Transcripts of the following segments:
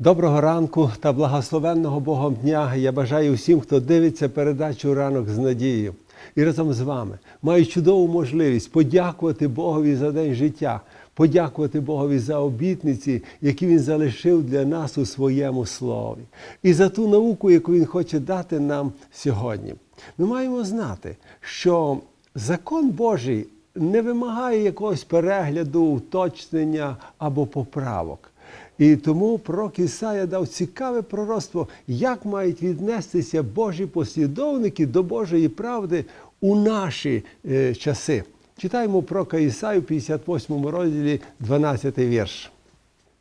Доброго ранку та благословенного Богом дня. Я бажаю всім, хто дивиться передачу ранок з надією. І разом з вами маю чудову можливість подякувати Богові за день життя, подякувати Богові за обітниці, які Він залишив для нас у своєму слові, і за ту науку, яку Він хоче дати нам сьогодні. Ми маємо знати, що закон Божий не вимагає якогось перегляду, уточнення або поправок. І тому пророк Ісая дав цікаве пророцтво, як мають віднестися Божі послідовники до Божої правди у наші е, часи. Читаємо пророка Ісаю в 58 розділі 12 вірш.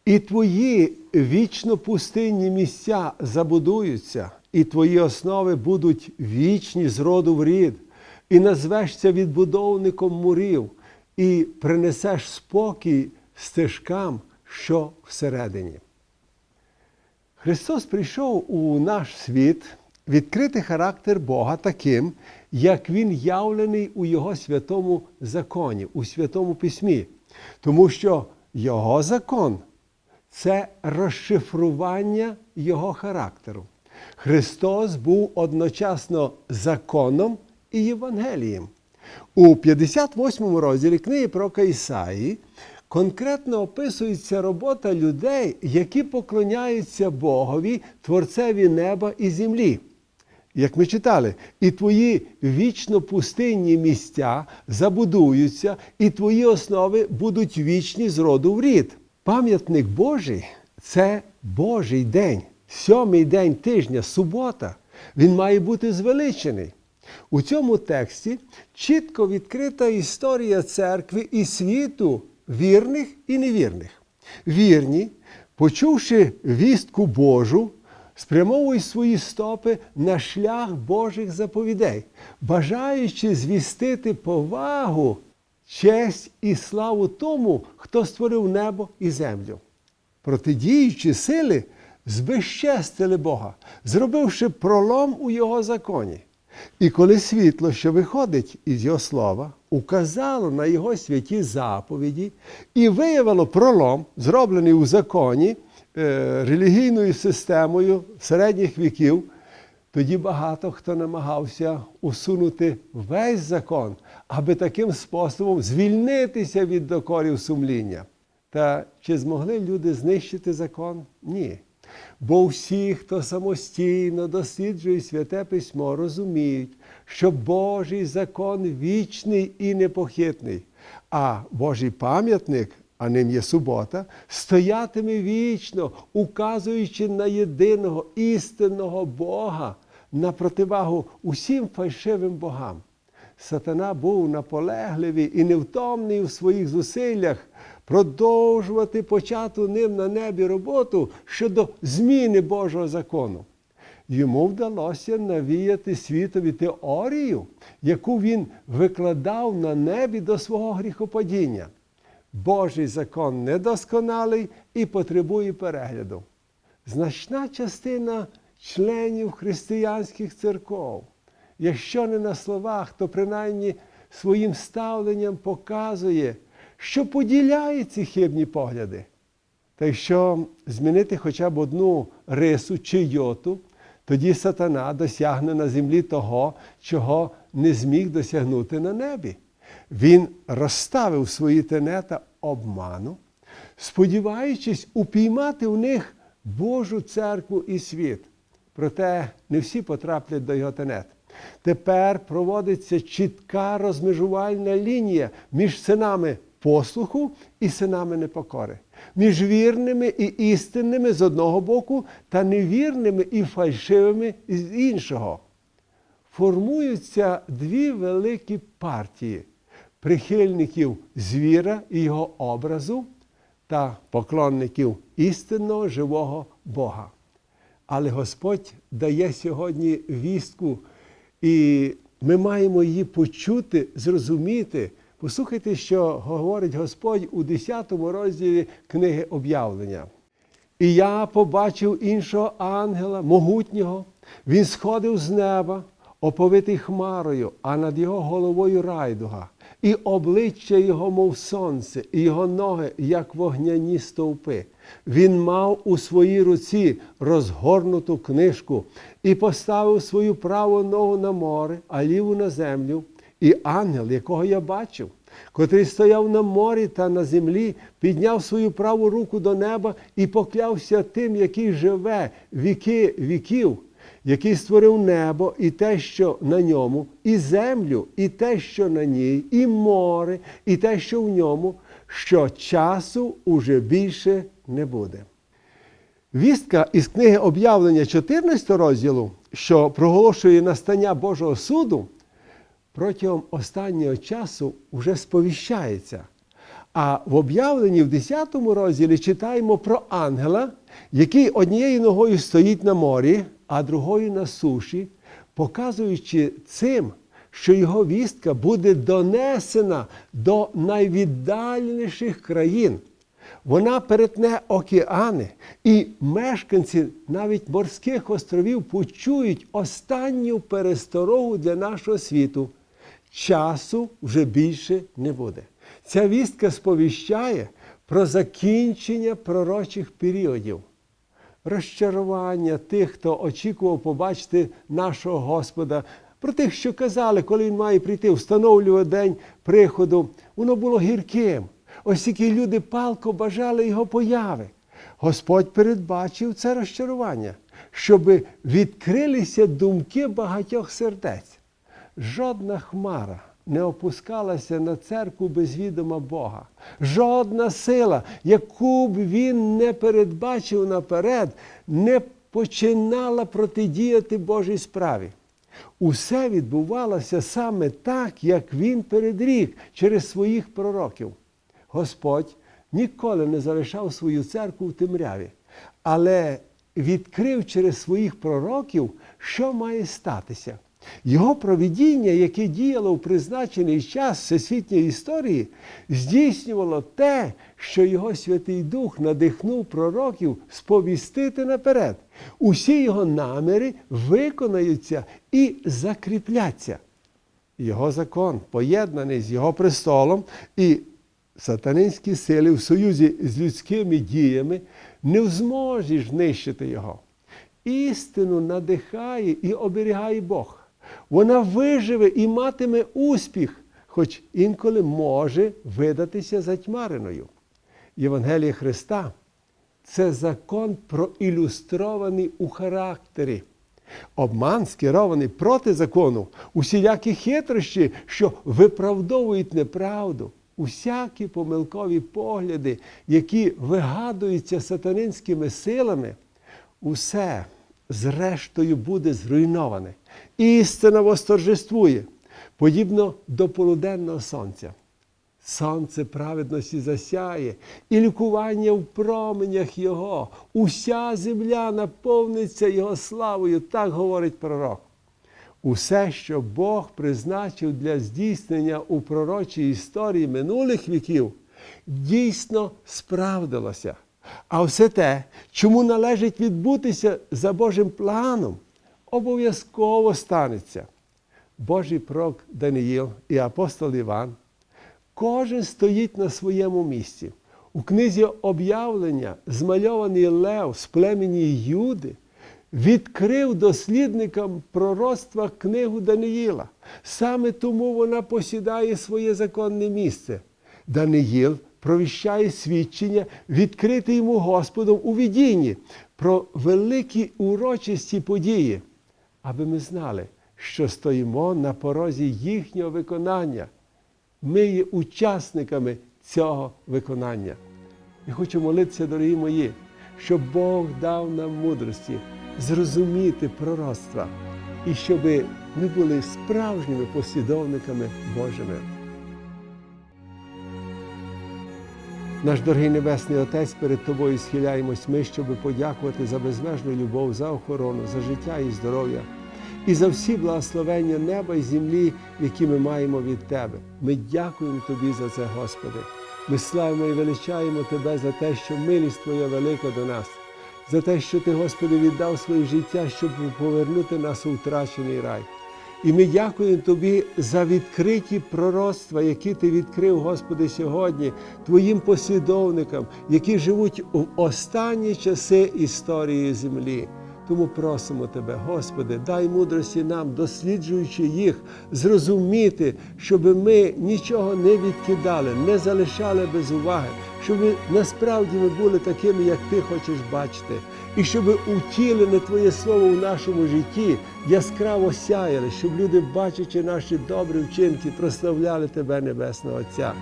І твої вічно пустинні місця забудуються, і твої основи будуть вічні з роду в рід, і назвешся відбудовником мурів, і принесеш спокій стежкам, що всередині. Христос прийшов у наш світ відкрити характер Бога таким, як Він явлений у Його святому законі, у Святому Письмі. Тому що Його закон це розшифрування Його характеру. Христос був одночасно законом і Євангелієм. У 58 розділі книги про Ісаї конкретно описується робота людей, які поклоняються Богові, Творцеві неба і землі. Як ми читали, і твої вічно пустинні місця забудуються, і твої основи будуть вічні з роду в рід. Пам'ятник Божий це Божий день, сьомий день тижня, субота. Він має бути звеличений. У цьому тексті чітко відкрита історія церкви і світу вірних і невірних. Вірні, почувши вістку Божу, спрямовують свої стопи на шлях Божих заповідей, бажаючи звістити повагу, честь і славу тому, хто створив небо і землю. Протидіючі сили збезчестили Бога, зробивши пролом у Його законі. І коли світло, що виходить із Його слова, указало на Його святі заповіді і виявило пролом, зроблений у законі е, релігійною системою середніх віків, тоді багато хто намагався усунути весь закон, аби таким способом звільнитися від докорів сумління. Та чи змогли люди знищити закон? Ні. Бо всі, хто самостійно досліджує святе письмо, розуміють, що Божий закон вічний і непохитний, а Божий пам'ятник, а ним є субота, стоятиме вічно, указуючи на єдиного істинного Бога на противагу усім фальшивим богам. Сатана був наполегливий і невтомний у своїх зусиллях продовжувати почату ним на небі роботу щодо зміни Божого закону. Йому вдалося навіяти світові теорію, яку він викладав на небі до свого гріхопадіння. Божий закон недосконалий і потребує перегляду. Значна частина членів християнських церков, якщо не на словах, то принаймні своїм ставленням показує, що поділяє ці хибні погляди. Та якщо змінити хоча б одну рису чи йоту, тоді сатана досягне на землі того, чого не зміг досягнути на небі. Він розставив свої тенета обману, сподіваючись упіймати в них Божу церкву і світ. Проте не всі потраплять до його тенет. Тепер проводиться чітка розмежувальна лінія між синами послуху і синами непокори, між вірними і істинними з одного боку та невірними і фальшивими з іншого. Формуються дві великі партії прихильників звіра і його образу та поклонників істинного живого Бога. Але Господь дає сьогодні вістку, і ми маємо її почути, зрозуміти. Послухайте, що говорить Господь у 10 розділі книги об'явлення. І я побачив іншого ангела, могутнього. Він сходив з неба, оповитий хмарою, а над його головою райдуга. і обличчя його, мов сонце, і його ноги, як вогняні стовпи. Він мав у своїй руці розгорнуту книжку і поставив свою праву ногу на море, а ліву на землю. І ангел, якого я бачив, котрий стояв на морі та на землі, підняв свою праву руку до неба і поклявся тим, який живе віки віків, який створив небо і те, що на ньому, і землю, і те, що на ній, і море, і те, що в ньому, що часу уже більше не буде. Вістка із книги об'явлення 14 розділу, що проголошує настання Божого суду, протягом останнього часу вже сповіщається. А в об'явленні в 10 розділі читаємо про ангела, який однією ногою стоїть на морі, а другою на суші, показуючи цим, що його вістка буде донесена до найвіддаленіших країн. Вона перетне океани, і мешканці навіть морських островів почують останню пересторогу для нашого світу. Часу вже більше не буде. Ця вістка сповіщає про закінчення пророчих періодів, розчарування тих, хто очікував побачити нашого Господа, про тих, що казали, коли він має прийти, встановлювати день приходу, воно було гірким. Ось які люди палко бажали його появи. Господь передбачив це розчарування, щоб відкрилися думки багатьох сердець. Жодна хмара не опускалася на церкву без відома Бога. Жодна сила, яку б він не передбачив наперед, не починала протидіяти Божій справі. Усе відбувалося саме так, як він передріг через своїх пророків. Господь ніколи не залишав свою церкву в темряві, але відкрив через своїх пророків, що має статися. Його провідіння, яке діяло в призначений час всесвітньої історії, здійснювало те, що його Святий Дух надихнув пророків сповістити наперед. Усі його наміри виконаються і закріпляться. Його закон, поєднаний з його престолом і сатанинські сили в союзі з людськими діями, не зможеш знищити його. Істину надихає і оберігає Бог. Вона виживе і матиме успіх, хоч інколи може видатися затьмареною. Євангеліє Христа це закон проілюстрований у характері. Обман скерований проти закону, усілякі хитрощі, що виправдовують неправду, усякі помилкові погляди, які вигадуються сатанинськими силами, усе зрештою буде зруйноване. Істина восторжествує, подібно до полуденного сонця. Сонце праведності засяє, і лікування в променях Його. Уся земля наповниться Його славою, так говорить пророк. Усе, що Бог призначив для здійснення у пророчій історії минулих віків, дійсно справдилося. А все те, чому належить відбутися за Божим планом, обов'язково станеться. Божий пророк Даниїл і апостол Іван. Кожен стоїть на своєму місці. У книзі об'явлення змальований Лев з племені Юди відкрив дослідникам пророцтва книгу Даниїла. Саме тому вона посідає своє законне місце. Даниїл провіщає свідчення, відкрите йому Господом у видінні про великі урочисті події, аби ми знали, що стоїмо на порозі їхнього виконання. Ми є учасниками цього виконання. І хочу молитися, дорогі мої, щоб Бог дав нам мудрості зрозуміти пророцтва і щоб ми були справжніми послідовниками Божими. Наш дорогий Небесний Отець, перед Тобою схиляємось ми, щоб подякувати за безмежну любов, за охорону, за життя і здоров'я і за всі благословення неба і землі, які ми маємо від Тебе. Ми дякуємо Тобі за це, Господи. Ми славимо і величаємо Тебе за те, що милість Твоя велика до нас, за те, що Ти, Господи, віддав своє життя, щоб повернути нас у втрачений рай. І ми дякуємо Тобі за відкриті пророцтва, які Ти відкрив, Господи, сьогодні, Твоїм послідовникам, які живуть в останні часи історії землі. Тому просимо Тебе, Господи, дай мудрості нам, досліджуючи їх, зрозуміти, щоб ми нічого не відкидали, не залишали без уваги, щоб насправді ми були такими, як Ти хочеш бачити, і щоб утілене Твоє Слово в нашому житті яскраво сяяли, щоб люди, бачачи наші добрі вчинки, прославляли Тебе, Небесного Отця.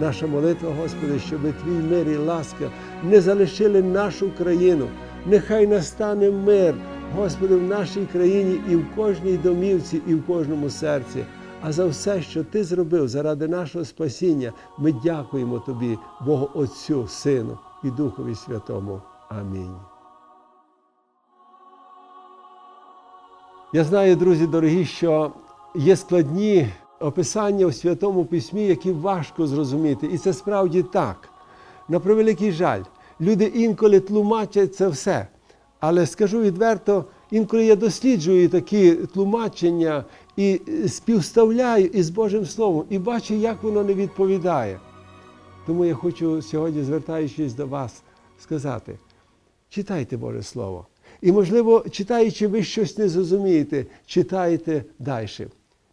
Наша молитва, Господи, щоб Твій мир і ласка не залишили нашу країну. Нехай настане мир, Господи, в нашій країні і в кожній домівці, і в кожному серці. А за все, що Ти зробив заради нашого спасіння, ми дякуємо Тобі, Богу Отцю, Сину і Духові Святому. Амінь. Я знаю, друзі дорогі, що є складні описання у Святому Письмі, які важко зрозуміти. І це справді так. На превеликий жаль, люди інколи тлумачать це все. Але скажу відверто, інколи я досліджую такі тлумачення і співставляю із Божим Словом, і бачу, як воно не відповідає. Тому я хочу сьогодні, звертаючись до вас, сказати: читайте Боже Слово. І, можливо, читаючи, ви щось не зрозумієте, читайте далі.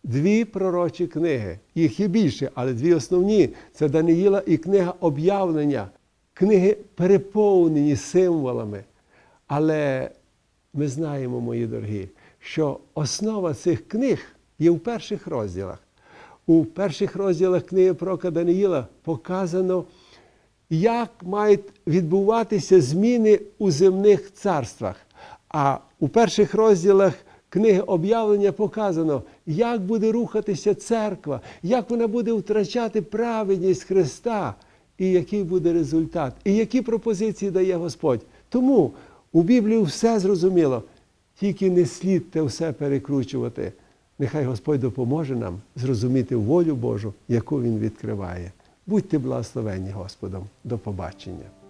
Дві пророчі книги. Їх є більше, але дві основні це Даниїла і книга об'явлення. Книги переповнені символами. Але ми знаємо, мої дорогі, що основа цих книг є в перших розділах. У перших розділах книги пророка Даниїла показано, як мають відбуватися зміни у земних царствах. А у перших розділах книги об'явлення показано, як буде рухатися церква, як вона буде втрачати праведність Христа, і який буде результат, і які пропозиції дає Господь. Тому у Біблії все зрозуміло, тільки не слід те все перекручувати. Нехай Господь допоможе нам зрозуміти волю Божу, яку Він відкриває. Будьте благословені Господом. До побачення.